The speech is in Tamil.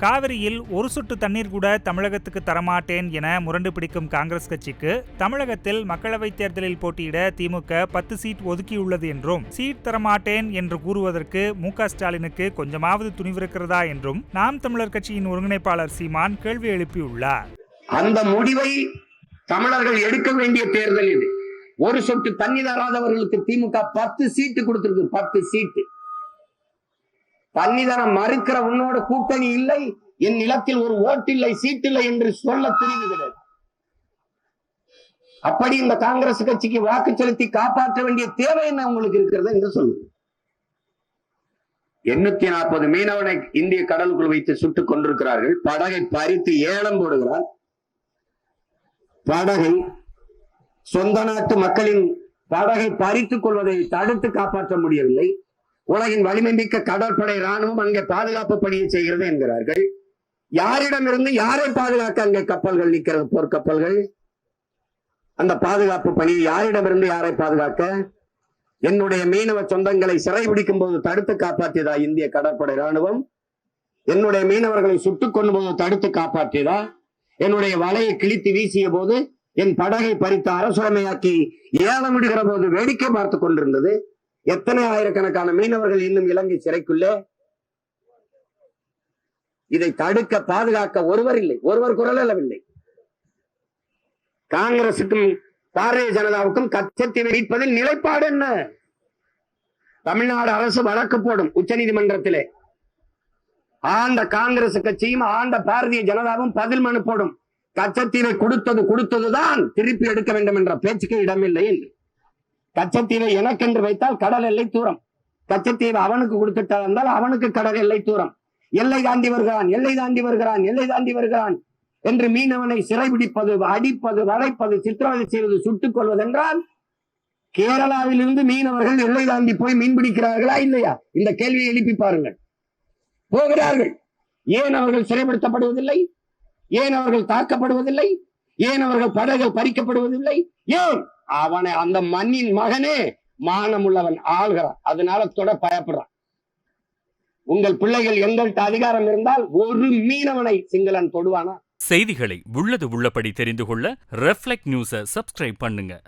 காவிரியில் ஒரு சொட்டு தண்ணீர் கூட தமிழகத்துக்கு தரமாட்டேன் என முரண்டு பிடிக்கும் காங்கிரஸ் கட்சிக்கு தமிழகத்தில் மக்களவைத் தேர்தலில் போட்டியிட திமுக பத்து சீட் ஒதுக்கியுள்ளது என்றும் சீட் தரமாட்டேன் என்று கூறுவதற்கு மு ஸ்டாலினுக்கு கொஞ்சமாவது துணிவிருக்கிறதா என்றும் நாம் தமிழர் கட்சியின் ஒருங்கிணைப்பாளர் சீமான் கேள்வி எழுப்பியுள்ளார். அந்த முடிவை தமிழர்கள் எடுக்க வேண்டிய தேர்தல் இது ஒரு சொட்டு தண்ணி தராதவர்களுக்கு திமுக பத்து சீட்டு கொடுத்திருக்கு பத்து சீட்டு. தன்னிதனம் மறுக்கிற உன்னோட கூட்டணி இல்லை என் நிலத்தில் ஒரு ஓட்டில்லை சீட்டில்லை என்று சொல்ல துணிவுகிறது அப்படி இந்த காங்கிரஸ் கட்சிக்கு வாக்கு செலுத்தி காப்பாற்ற வேண்டிய தேவை என்ன உங்களுக்கு இருக்கிறது என்று சொல்லுங்க எண்ணூத்தி நாற்பது மீனவனை இந்திய கடலுக்குள் வைத்து சுட்டுக் கொண்டிருக்கிறார்கள். படகை பறித்து ஏலம் போடுகிறார். படகை சொந்த நாட்டு மக்களின் படகை பறித்துக் கொள்வதை தடுத்து காப்பாற்ற முடியவில்லை. உலகின் வலிமை மிக்க கடற்படை ராணுவம் அங்கே பாதுகாப்பு பணியை செய்கிறது என்கிறார்கள். யாரிடமிருந்து யாரை பாதுகாக்க அங்கே கப்பல்கள் நிற்கிறது போர்க்கப்பல்கள்? அந்த பாதுகாப்பு பணி யாரிடமிருந்து யாரை பாதுகாக்க? என்னுடைய மீனவ சொந்தங்களை சிறைபிடிக்கும் போது தடுத்து காப்பாற்றியதா இந்திய கடற்படை ராணுவம் என்னுடைய மீனவர்களை சுட்டுக் கொண்டு போது தடுத்து காப்பாற்றியதா? என்னுடைய வலையை கிழித்து வீசிய போது என் படகை பறித்து அரசுரமையாக்கி ஏலமிடுகிற போது வேடிக்கை பார்த்து கொண்டிருந்தது. எத்தனை ஆயிரக்கணக்கான மீனவர்கள் இன்னும் இலங்கை சிறைக்குள்ளே? இதை தடுக்க பாதுகாக்க ஒருவர் இல்லை. ஒருவர் குரல் அளவில்லை காங்கிரசுக்கும் பாரதிய ஜனதாவுக்கும் கச்சத்தை மீட்பதில் நிலைப்பாடு என்ன? தமிழ்நாடு அரசு வழக்கு போடும் உச்ச நீதிமன்றத்திலே ஆண்ட காங்கிரஸ் கட்சியும் ஆண்ட பாரதிய ஜனதாவும் பதில் மனு போடும். கச்சத்தீவை கொடுத்தது கொடுத்ததுதான் திருப்பி எடுக்க வேண்டும் என்ற பேச்சுக்கு இடமில்லை என்று. கச்சத்தீவை எனக்கென்று வைத்தால் கடல் எல்லை தூரம். கச்சத்தீவை அவனுக்கு கொடுத்துட்டால் இருந்தால் அவனுக்கு கடல் எல்லை தூரம். எல்லை தாண்டி வருகிறான் எல்லை தாண்டி வருகிறான் எல்லை தாண்டி வருகிறான் என்று மீனவனை சிறைபிடிப்பது அடிப்பது வளைப்பது சித்திரவதை செய்வது சுட்டுக் கொள்வதென்றால் கேரளாவிலிருந்து மீனவர்கள் எல்லை தாண்டி போய் மீன் பிடிக்கிறார்களா இல்லையா? இந்த கேள்வியை எழுப்பி பாருங்கள். போகிறார்கள். ஏன் அவர்கள் சிறைப்படுத்தப்படுவதில்லை? ஏன் அவர்கள் தாக்கப்படுவதில்லை? ஏன் அவர்கள் படகுகள் பறிக்கப்படுவதில்லை? ஏன் அவனை அந்த மண்ணின் மகனே மானம் உள்ளவன் ஆள்கிறான். அதனால தொட பயப்படுறான். உங்கள் பிள்ளைகள் எங்கள்கிட்ட அதிகாரம் இருந்தால் ஒரு மீனவனை சிங்களன் தொடுவானா? செய்திகளை உள்ளது உள்ளபடி தெரிந்து கொள்ள ரெஃப்ளெக்ட் நியூஸை சப்ஸ்கிரைப் பண்ணுங்க.